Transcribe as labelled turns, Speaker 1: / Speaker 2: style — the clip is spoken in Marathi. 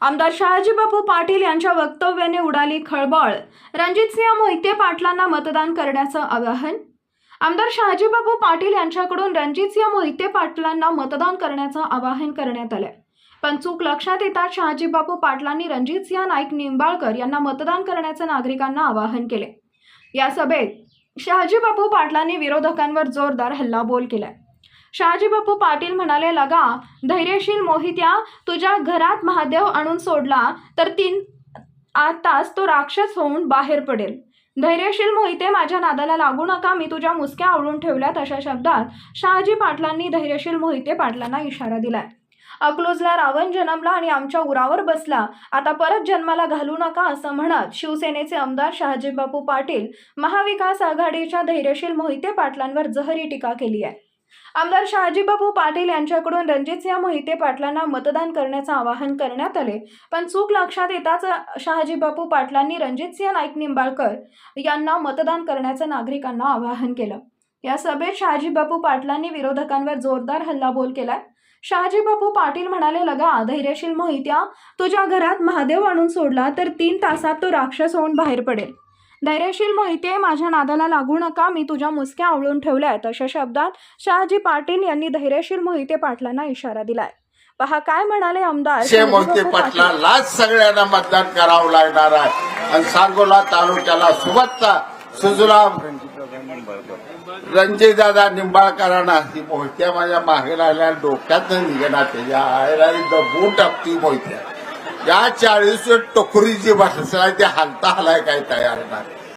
Speaker 1: आमदार शहाजीबापू पाटील यांच्या वक्तव्याने उडाली खळबळ. रणजितसिंह मोहिते पाटलांना मतदान करण्याचं आवाहन. आमदार शहाजीबापू पाटील यांच्याकडून रणजितसिंह मोहिते पाटलांना मतदान करण्याचं आवाहन करण्यात आलंय. पण चूक लक्षात येतात शहाजीबापू पाटलांनी रणजितसिंह नाईक निंबाळकर यांना मतदान करण्याचं नागरिकांना आवाहन केले या सभेत शहाजीबापू पाटलांनी विरोधकांवर जोरदार हल्लाबोल केलाय. शहाजीबापू पाटील म्हणाले लगा धैर्यशील मोहित्या तुझ्या घरात महादेव आणून सोडला तर तीन आठ तास तो राक्षस होऊन बाहेर पडेल. धैर्यशील मोहिते माझ्या नादाला लागू नका मी तुझ्या मुसक्या आवळून ठेवल्यात अशा शब्दात शहाजी पाटलांनी धैर्यशील मोहिते पाटलांना इशारा दिलाय. अकलूजला रावण जन्मला आणि आमच्या उरावर बसला. आता परत जन्माला घालू नका असं म्हणत शिवसेनेचे आमदार शहाजीबापू पाटील महाविकास आघाडीच्या धैर्यशील मोहिते पाटलांवर जहरी टीका केली आहे. आमदार शहाजीबाबू पाटील यांच्याकडून रणजितसिंह मोहिते पाटलांना मतदान करण्याचं आवाहन करण्यात आले. पण चूक लक्षात येताच शहाजीबापू पाटलांनी रणजितसिंह नाईक निंबाळकर यांना मतदान करण्याचं नागरिकांना आवाहन केलं. या सभेत शहाजीबापू पाटलांनी विरोधकांवर जोरदार हल्लाबोल केलाय. शहाजीबापू पाटील म्हणाले लगा धैर्यशील मोहित्या तुझ्या घरात महादेव आणून सोडला तर तीन तासात तो राक्षस होऊन बाहेर पडेल. धैर्यशील मोहिते माझ्या नादाला लागू नका मी तुझ्या मुसक्या आवळून ठेवल्यात अशा शब्दात शहाजी पाटील यांनी धैर्यशील मोहिते पाटलांना इशारा दिलाय. पहा काय म्हणाले आमदार?
Speaker 2: मोहिते. पाटलालाच सगळ्यांना मतदान करावं लागणार आहे. आणि सांगोला तालुक्याला सुबत्ता सुजलाम रणजितदादा निंबाळकरांना ती मोहित्या माझ्या मागे राहिल्या डोक्यात निघेना त्याच्या आयला दबून टाकती मोहित्या या चाळीस टोकरी जी ते हलता हलाय काय तयार नाही.